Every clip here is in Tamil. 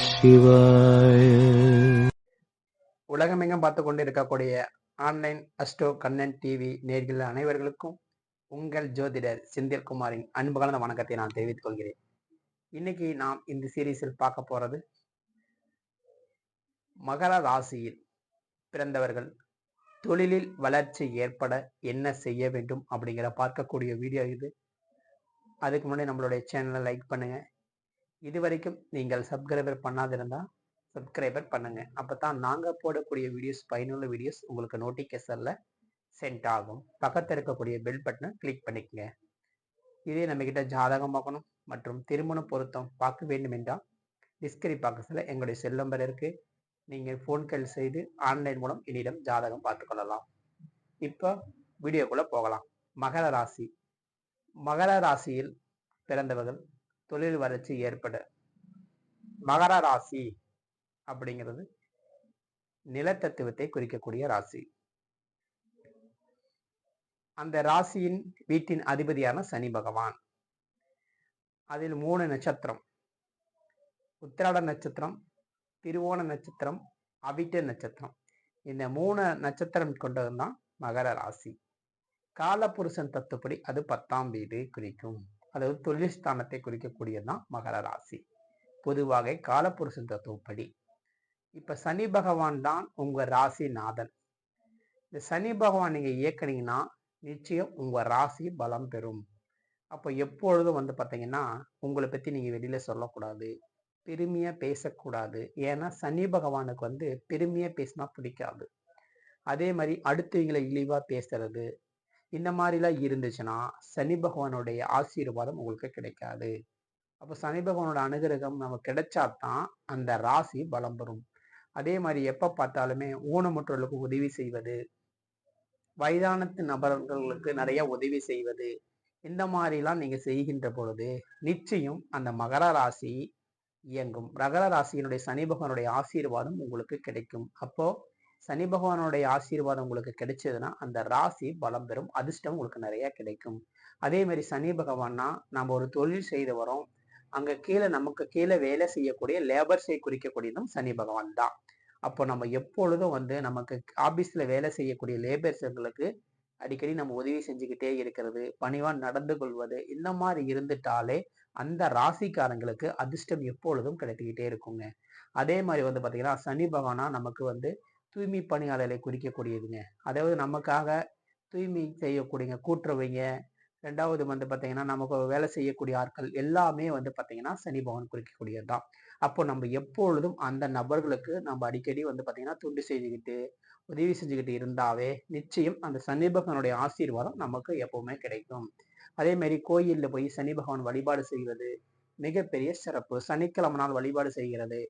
சிவாய. உலகமெங்கும் பார்த்து கொண்டு இருக்கக்கூடிய ஆன்லைன் அஸ்டோ கண்ணன் டிவி நேர்கள் அனைவர்களுக்கும் உங்கள் ஜோதிடர் செந்தில்குமாரின் அன்பு கலந்த வணக்கத்தை நான் தெரிவித்துக் கொள்கிறேன். இன்னைக்கு நாம் இந்த சீரீஸில் பார்க்க போறது மகர ராசியில் பிறந்தவர்கள் தொழிலில் வளர்ச்சி ஏற்பட என்ன செய்ய வேண்டும் அப்படிங்கிற பார்க்கக்கூடிய வீடியோ இது. அதுக்கு முன்னாடி நம்மளுடைய சேனலை லைக் பண்ணுங்கள் இது வரைக்கும் நீங்கள் சப்ஸ்கிரைபர் பண்ணாதிருந்தா சப்ஸ்கிரைபர் அப்போ தான் நாங்கள் போடக்கூடிய வீடியோஸ் பயனுள்ள வீடியோஸ் உங்களுக்கு நோட்டிஃபிகேஷனில் சென்ட் ஆகும். பக்கத்தில் இருக்கக்கூடிய பெல் பட்டனை கிளிக் பண்ணிக்கங்க. இதே நம்மக்கிட்ட ஜாதகம் பார்க்கணும் மற்றும் திருமண பொருத்தம் பார்க்க வேண்டும் என்றால் டிஸ்கிரி பாக்கஸில் எங்களுடைய செல் நம்பர் இருக்குது நீங்கள் ஃபோன் கால் செய்து ஆன்லைன் மூலம் என்னிடம் ஜாதகம் பார்த்துக்கொள்ளலாம் இப்போ வீடியோக்குள்ளே போகலாம். மகர ராசி. மகர ராசியில் பிறந்தவர்கள் தொழில் வளர்ச்சி ஏற்பட மகர ராசி அப்படிங்கிறது நிலத்தத்துவத்தை குறிக்கக்கூடிய ராசி. அந்த ராசியின் வீட்டின் அதிபதியான சனி பகவான். அதில் மூணு நட்சத்திரம். உத்திராட நட்சத்திரம் திருவோண நட்சத்திரம் அவிட்ட நட்சத்திரம். இந்த மூணு நட்சத்திரம் கொண்டதுதான் மகர ராசி. காலபுருஷன் தத்துப்படி அது பத்தாம் வீடு குறிக்கும். அதாவது தொழில் ஸ்தானத்தை குறிக்கக்கூடியதுதான் மகர ராசி. பொதுவாக காலபுருஷன் தத்துவப்படி. இப்ப சனி பகவான் தான் உங்க ராசி நாதன். இந்த சனி பகவான் நீங்க இயக்குனீங்கன்னா நிச்சயம் உங்க ராசி பலம் பெறும். அப்போ எப்பொழுதும் வந்து பார்த்தீங்கன்னா உங்களை பத்தி நீங்க வெளியில சொல்லக்கூடாது. பெருமையா பேசக்கூடாது. ஏன்னா சனி பகவானுக்கு வந்து பெருமையா பேசினா பிடிக்காது. அதே மாதிரி அடுத்தவங்களை இழிவா பேசுறது இந்த மாதிரிலாம் இருந்துச்சுன்னா சனி பகவானுடைய ஆசீர்வாதம் உங்களுக்கு கிடைக்காது. அப்போ சனி பகவானோட அனுகிரகம் நமக்கு கிடைச்சாதான் அந்த ராசி பலம் பெறும். அதே மாதிரி எப்போ பார்த்தாலுமே ஊனமுற்றவர்களுக்கு உதவி செய்வது வயதானத்து நபர்களுக்கு நிறைய உதவி செய்வது இந்த மாதிரிலாம் நீங்கள் செய்கின்ற பொழுது நிச்சயம் அந்த மகர ராசி இயங்கும். மகர ராசியினுடைய சனி பகவானுடைய ஆசீர்வாதம் உங்களுக்கு கிடைக்கும். அப்போ சனி பகவானுடைய ஆசீர்வாதம் உங்களுக்கு கிடைச்சதுன்னா அந்த ராசி பலம் பெறும். அதிர்ஷ்டம் உங்களுக்கு நிறைய கிடைக்கும். அதே மாதிரி சனி பகவான்னா நம்ம ஒரு தொழில் செய்து வரோம் அங்க கீழே நமக்கு கீழே வேலை செய்யக்கூடிய லேபர்ஸை குறிக்கக்கூடியதும் சனி பகவான் தான். அப்போ நம்ம எப்பொழுதும் வந்து நமக்கு ஆபீஸ்ல வேலை செய்யக்கூடிய லேபர்ஸர்களுக்கு அடிக்கடி நம்ம உதவி செஞ்சுக்கிட்டே இருக்கிறது பணிவான் நடந்து கொள்வது இந்த மாதிரி இருந்துட்டாலே அந்த ராசிக்காரங்களுக்கு அதிர்ஷ்டம் எப்பொழுதும் கிடைத்துக்கிட்டே இருக்குங்க. அதே மாதிரி வந்து பாத்தீங்கன்னா சனி பகவானா நமக்கு வந்து தூய்மை பணியாளர்களை குறிக்கக்கூடியதுங்க. அதாவது நமக்காக தூய்மை செய்யக்கூடியங்க கூட்டுறவைங்க. ரெண்டாவது வந்து பார்த்தீங்கன்னா நமக்கு வேலை செய்யக்கூடிய ஆட்கள் எல்லாமே வந்து பார்த்தீங்கன்னா சனி பகவான் குறிக்கக்கூடியது தான் அப்போ நம்ம எப்பொழுதும் அந்த நபர்களுக்கு நம்ம அடிக்கடி வந்து பார்த்தீங்கன்னா துண்டு செஞ்சுக்கிட்டு உதவி செஞ்சுக்கிட்டு இருந்தாவே நிச்சயம் அந்த சனி பகவானுடைய ஆசீர்வாதம் நமக்கு எப்பவுமே கிடைக்கும். அதே மாதிரி கோயிலில் போய் சனி பகவான் வழிபாடு செய்வது மிகப்பெரிய சிறப்பு. சனிக்கிழமை நாள் வழிபாடு செய்கிறது.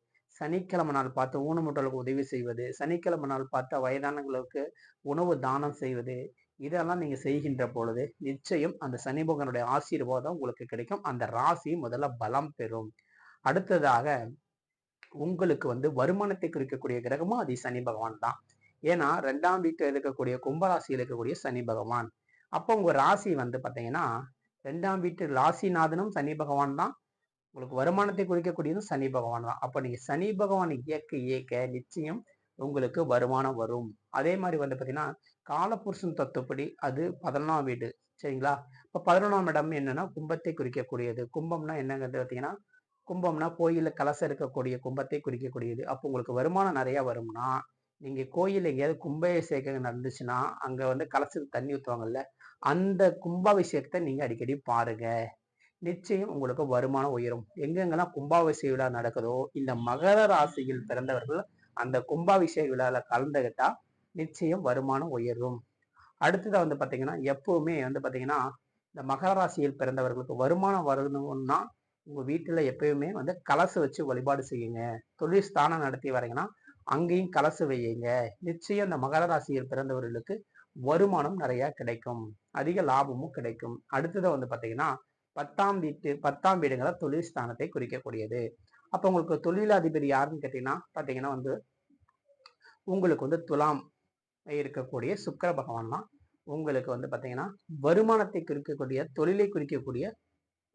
சனிக்கிழமை நாள் பார்த்து ஊனமுட்டலுக்கு உதவி செய்வது சனிக்கிழமை நாள் பார்த்து வயதானங்களுக்கு உணவு தானம் செய்வது இதெல்லாம் நீங்க செய்கின்ற பொழுது நிச்சயம் அந்த சனி பகவானுடைய ஆசீர்வாதம் உங்களுக்கு கிடைக்கும். அந்த ராசி முதல்ல பலம் பெறும். அடுத்ததாக உங்களுக்கு வந்து வருமானத்தை குறிக்கக்கூடிய கிரகமும் அது சனி பகவான் தான். ஏன்னா ரெண்டாம் வீட்டில் இருக்கக்கூடிய கும்பராசியில் இருக்கக்கூடிய சனி பகவான். அப்போ உங்க ராசி வந்து பார்த்தீங்கன்னா ரெண்டாம் வீட்டு ராசிநாதனும் சனி பகவான் தான். உங்களுக்கு வருமானத்தை குறிக்கக்கூடியதும் சனி பகவான் தான். அப்போ நீங்கள் சனி பகவான் இயக்க இயக்க நிச்சயம் உங்களுக்கு வருமானம் வரும். அதே மாதிரி வந்து பார்த்தீங்கன்னா காலபுருஷன் தத்துவப்படி அது பதினொன்றாம் வீடு. சரிங்களா? இப்போ பதினொன்றாம் இடம் என்னன்னா கும்பத்தை குறிக்கக்கூடியது. கும்பம்னா என்னங்கிறது பார்த்தீங்கன்னா கும்பம்னா கோயிலில் கலசம் இருக்கக்கூடிய கும்பத்தை குறிக்கக்கூடியது. அப்போ உங்களுக்கு வருமானம் நிறையா வரும்னா நீங்கள் கோயில் எங்கேயாவது கும்பாபிஷேகம் நடந்துச்சுன்னா அங்கே வந்து கலசத்துக்கு தண்ணி ஊற்றுவாங்கல்ல அந்த கும்பாபிஷேகத்தை நீங்கள் அடிக்கடி பாருங்கள் நிச்சயம் உங்களுக்கு வருமானம் உயரும். எங்கெங்கெல்லாம் கும்பாபிஷேக விழா நடக்குதோ இந்த மகர ராசியில் பிறந்தவர்கள் அந்த கும்பாபிஷேக விழாவில் கலந்துகிட்டா நிச்சயம் வருமானம் உயரும். அடுத்ததாக வந்து பார்த்தீங்கன்னா எப்பவுமே வந்து பார்த்தீங்கன்னா இந்த மகர ராசியில் பிறந்தவர்களுக்கு வருமானம் வரணும்னா உங்கள் வீட்டில் எப்பயுமே வந்து கலசு வச்சு வழிபாடு செய்யுங்க. தொழில் ஸ்தானம் நடத்தி வரீங்கன்னா அங்கேயும் கலசு வையுங்க. நிச்சயம் இந்த மகர ராசியில் பிறந்தவர்களுக்கு வருமானம் நிறையா கிடைக்கும். அதிக லாபமும் கிடைக்கும். அடுத்ததாக வந்து பார்த்தீங்கன்னா பத்தாம் வீட்டு பத்தாம் வீடுங்கிற தொழில் ஸ்தானத்தை குறிக்கக்கூடியது. அப்போ உங்களுக்கு தொழிலதிபதி யாருன்னு கேட்டீங்கன்னா பார்த்தீங்கன்னா வந்து உங்களுக்கு வந்து துலாம் இருக்கக்கூடிய சுக்கர பகவான் தான். உங்களுக்கு வந்து பார்த்தீங்கன்னா வருமானத்தை குறிக்கக்கூடிய தொழிலை குறிக்கக்கூடிய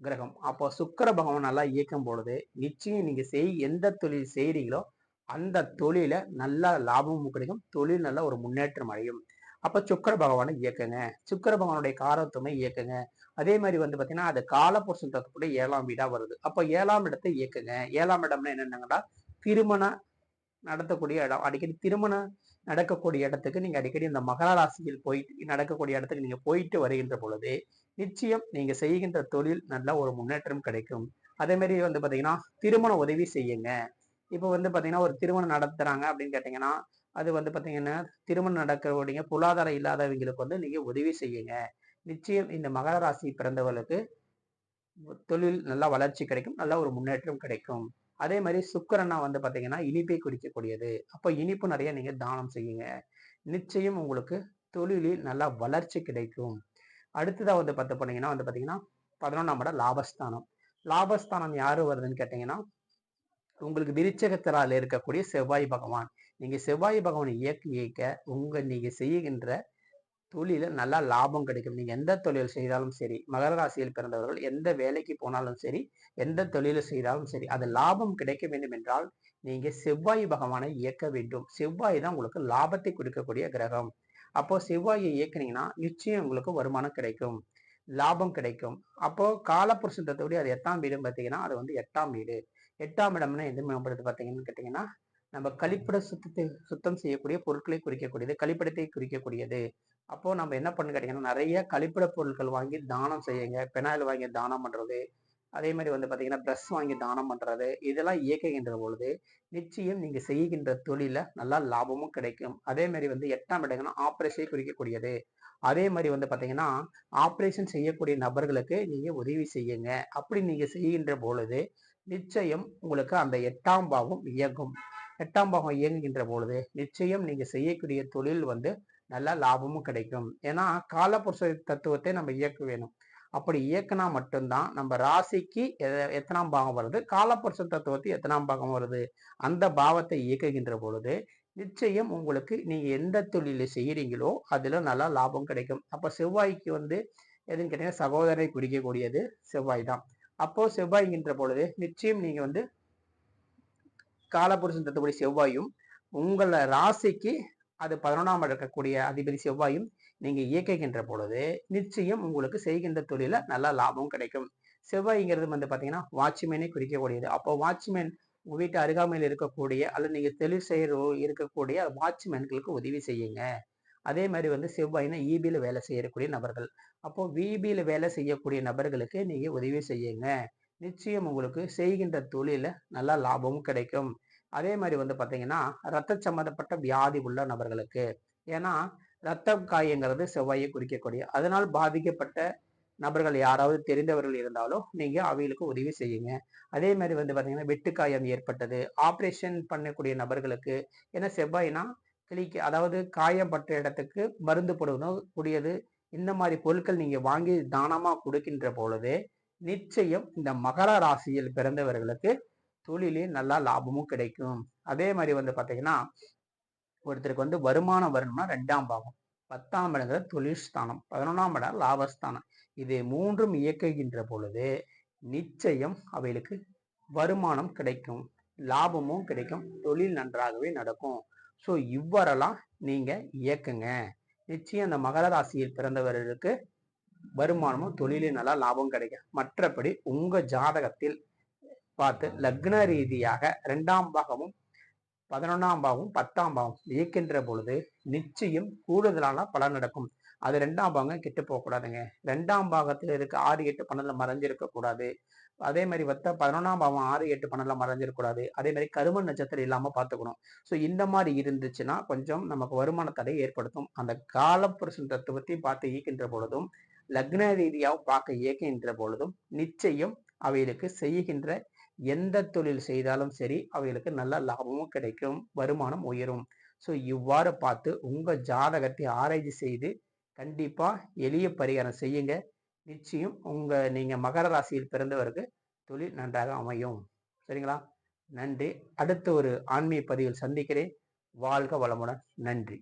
கிரகம். அப்போ சுக்கர பகவான் நல்லா இயக்கும் பொழுது நிச்சயம் நீங்கள் செய் எந்த தொழில் செய்கிறீங்களோ அந்த தொழில நல்ல லாபமும் கிடைக்கும் தொழில் நல்ல ஒரு முன்னேற்றம் அடையும். அப்போ சுக்கர பகவானை இயக்குங்க. சுக்கர பகவானுடைய காரத்துவமை இயக்குங்க. அதே மாதிரி வந்து பாத்தீங்கன்னா அது காலப்புருஷன் தத்துப்படி ஏழாம் வீடா வருது. அப்ப ஏழாம் இடத்தை இயக்குங்க. ஏழாம் இடம்னா என்னென்னங்கன்னா திருமணம் நடத்தக்கூடிய இடம். அடிக்கடி திருமணம் நடக்கக்கூடிய இடத்துக்கு நீங்க அடிக்கடி இந்த மகர ராசியில் போயிட்டு நடக்கக்கூடிய இடத்துக்கு நீங்க போயிட்டு வருகின்ற பொழுது நிச்சயம் நீங்க செய்கின்ற தொழில் நல்ல ஒரு முன்னேற்றம் கிடைக்கும். அதே மாதிரி வந்து பாத்தீங்கன்னா திருமண உதவி செய்யுங்க. இப்போ வந்து பாத்தீங்கன்னா ஒரு திருமணம் நடத்துறாங்க அப்படின்னு கேட்டீங்கன்னா அது வந்து பாத்தீங்கன்னா திருமணம் நடக்கக்கூடிய பொருளாதாரம் இல்லாதவங்களுக்கு வந்து நீங்க உதவி செய்யுங்க. நிச்சயம் இந்த மகர ராசி பிறந்தவர்களுக்கு தொழில் நல்லா வளர்ச்சி கிடைக்கும் நல்ல ஒரு முன்னேற்றம் கிடைக்கும். அதே மாதிரி சுக்கரனா வந்து பார்த்தீங்கன்னா இனிப்பை குடிக்கக்கூடியது. அப்போ இனிப்பு நிறைய நீங்கள் தானம் செய்யுங்க. நிச்சயம் உங்களுக்கு தொழிலில் நல்லா வளர்ச்சி கிடைக்கும். அடுத்ததாக வந்து பார்த்து போனீங்கன்னா வந்து பார்த்தீங்கன்னா பதினொன்றாம் இடம் லாபஸ்தானம். லாபஸ்தானம் யாரு வருதுன்னு கேட்டீங்கன்னா உங்களுக்கு விருச்சகத்திரால இருக்கக்கூடிய செவ்வாய் பகவான். நீங்கள் செவ்வாய் பகவானை இயக்க இயக்க உங்கள் நீங்கள் செய்கின்ற தொழில நல்லா லாபம் கிடைக்கும். நீங்க எந்த தொழில் செய்தாலும் சரி மகர ராசியில் பிறந்தவர்கள் எந்த வேலைக்கு போனாலும் சரி எந்த தொழில செய்தாலும் சரி அது லாபம் கிடைக்க வேண்டும் என்றால் நீங்க செவ்வாய் பகவானை இயக்க வேண்டும். செவ்வாய் தான் உங்களுக்கு லாபத்தை கொடுக்கக்கூடிய கிரகம். அப்போ செவ்வாயை இயக்குனீங்கன்னா நிச்சயம் உங்களுக்கு வருமானம் கிடைக்கும். லாபம் கிடைக்கும். அப்போ காலப்புருஷன் தத்துவடி அது எட்டாம் வீடு பார்த்தீங்கன்னா அது வந்து எட்டாம் வீடு. எட்டாம் இடம்னா எது மேம்படுத்து பார்த்தீங்கன்னு கேட்டீங்கன்னா நம்ம கழிப்பிட சுத்தத்தை சுத்தம் செய்யக்கூடிய பொருட்களை குறிக்கக்கூடியது கழிப்பிடத்தை குறிக்கக்கூடியது. அப்போ நம்ம என்ன பண்ணு கேட்டீங்கன்னா நிறைய கழிப்பிட பொருட்கள் வாங்கி தானம் செய்யுங்க. பெனாயில் வாங்கி தானம் பண்றது. அதே மாதிரி வந்து பார்த்தீங்கன்னா ப்ரெஷ் வாங்கி தானம் பண்ணுறது இதெல்லாம் இயக்குகின்ற பொழுது நிச்சயம் நீங்கள் செய்கின்ற தொழிலில் நல்லா லாபமும் கிடைக்கும். அதே மாதிரி வந்து எட்டாம் இடங்கன்னா ஆப்ரேஷனை குறிக்கக்கூடியது. அதே மாதிரி வந்து பார்த்தீங்கன்னா ஆப்ரேஷன் செய்யக்கூடிய நபர்களுக்கு நீங்கள் உதவி செய்யுங்க. அப்படி நீங்கள் செய்கின்ற பொழுது நிச்சயம் உங்களுக்கு அந்த எட்டாம் பாவம் இயங்கும். எட்டாம் பாகம் இயங்குகின்ற பொழுது நிச்சயம் நீங்கள் செய்யக்கூடிய தொழில் வந்து நல்ல லாபமும் கிடைக்கும். ஏன்னா காலப்புருஷ தத்துவத்தை நம்ம இயக்க வேணும். அப்படி இயக்கினா மட்டும்தான் நம்ம ராசிக்கு எத்தனாம் பாகம் வருது காலப்புருஷ தத்துவத்தை எத்தனாம் பாகம் வருது அந்த பாவத்தை இயக்குகின்ற பொழுது நிச்சயம் உங்களுக்கு நீங்க எந்த தொழில செய்யறீங்களோ அதுல நல்லா லாபம் கிடைக்கும். அப்ப செவ்வாய்க்கு வந்து எதுன்னு கேட்டீங்கன்னா சகோதரரை குறிக்கக்கூடியது செவ்வாய் தான். அப்போ செவ்வாய்கின்ற பொழுது நிச்சயம் நீங்க வந்து காலபுருஷன் தத்துவடி செவ்வாயும் உங்களை ராசிக்கு அது பதினொன்றாம் இருக்கக்கூடிய அதிபதி செவ்வாயும் நீங்க இயக்குகின்ற பொழுது நிச்சயம் உங்களுக்கு செய்கின்ற தொழில நல்ல லாபம் கிடைக்கும். செவ்வாய்ங்கிறது வந்து பாத்தீங்கன்னா வாட்ச்மேனை குறிக்கக்கூடியது. அப்போ வாட்ச்மேன் உங்க வீட்டு அருகாமையில் இருக்கக்கூடிய அல்லது நீங்க தொழில் செய்கிற இருக்கக்கூடிய வாட்ச்மேன்களுக்கு உதவி செய்யுங்க. அதே மாதிரி வந்து செவ்வாய்னா இபியில் வேலை செய்யக்கூடிய நபர்கள். அப்போ விபியில் வேலை செய்யக்கூடிய நபர்களுக்கு நீங்க உதவி செய்யுங்க. நிச்சயம் உங்களுக்கு செய்கின்ற தொழில நல்லா லாபமும் கிடைக்கும். அதே மாதிரி வந்து பார்த்தீங்கன்னா ரத்த சம்மந்தப்பட்ட வியாதி உள்ள நபர்களுக்கு ஏன்னா ரத்தம் காயங்கிறது செவ்வாயை குறிக்கக்கூடிய அதனால் பாதிக்கப்பட்ட நபர்கள் யாராவது தெரிந்தவர்கள் இருந்தாலும் நீங்க அவைகளுக்கு உதவி செய்யுங்க. அதே மாதிரி வந்து பார்த்தீங்கன்னா வெட்டுக்காயம் ஏற்பட்டது ஆப்ரேஷன் பண்ணக்கூடிய நபர்களுக்கு ஏன்னா செவ்வாய்னா கிளிக்கு அதாவது காயப்பட்ட இடத்துக்கு மருந்து போடுவதும் கூடியது இந்த மாதிரி பொருட்கள் நீங்க வாங்கி தானமா கொடுக்கின்ற பொழுது நிச்சயம் இந்த மகர ராசியில் பிறந்தவர்களுக்கு தொழிலே நல்லா லாபமும் கிடைக்கும். அதே மாதிரி வந்து பார்த்தீங்கன்னா ஒருத்தருக்கு வந்து வருமானம் வரணும்னா ரெண்டாம் பாகம் பத்தாம் இடங்கிற தொழில் ஸ்தானம் பதினொன்றாம் இடம் லாபஸ்தானம். இது மூன்றும் இயக்குகின்ற பொழுது நிச்சயம் அவைகளுக்கு வருமானம் கிடைக்கும் லாபமும் கிடைக்கும் தொழில் நன்றாகவே நடக்கும். ஸோ இவ்வாறெல்லாம் நீங்க இயக்குங்க. நிச்சயம் அந்த மகர ராசியில் பிறந்தவர்களுக்கு வருமானமும் தொழிலும் நல்லா லாபம் கிடைக்கும். மற்றபடி உங்க ஜாதகத்தில் பார்த்து லக்ன ரீதியாக ரெண்டாம் பாகமும் பதினொன்றாம் பாகமும் பத்தாம் பாகம் இயக்கின்ற பொழுது நிச்சயம் கூடுதலான பலன் நடக்கும். அது ரெண்டாம் பாகம் கெட்டு போகக்கூடாதுங்க ரெண்டாம் பாகத்தில் இருக்க ஆறு எட்டு பன்னெண்டில் மறைஞ்சிருக்க கூடாது. அதே மாதிரி வத்த பதினொன்றாம் பாவம் ஆறு எட்டு பன்னெண்டில் மறைஞ்சிடக்கூடாது அதே மாதிரி கருமன் நட்சத்திரம் இல்லாமல் பார்த்துக்கணும். ஸோ இந்த மாதிரி இருந்துச்சுன்னா கொஞ்சம் நமக்கு வருமான தடை ஏற்படுத்தும். அந்த காலப்புருஷன் தத்துவத்தை பார்த்து இயக்கின்ற பொழுதும் லக்ன ரீதியாக பார்க்க இயக்கின்ற பொழுதும் நிச்சயம் அவைகளுக்கு செய்கின்ற எந்த தொழில் செய்தாலும் சரி அவைகளுக்கு நல்ல லாபமும் கிடைக்கும் வருமானம் உயரும். ஸோ இவ்வாறு பார்த்து உங்கள் ஜாதகத்தை ஆராய்ச்சி செய்து கண்டிப்பாக எளிய பரிகாரம் செய்யுங்க. நிச்சயம் உங்கள் நீங்கள் மகர ராசியில் பிறந்தவருக்கு தொழில் நன்றாக அமையும். சரிங்களா? நன்றி. அடுத்த ஒரு ஆன்மீக பதிவில் சந்திக்கிறேன். வாழ்க வளமுடன். நன்றி.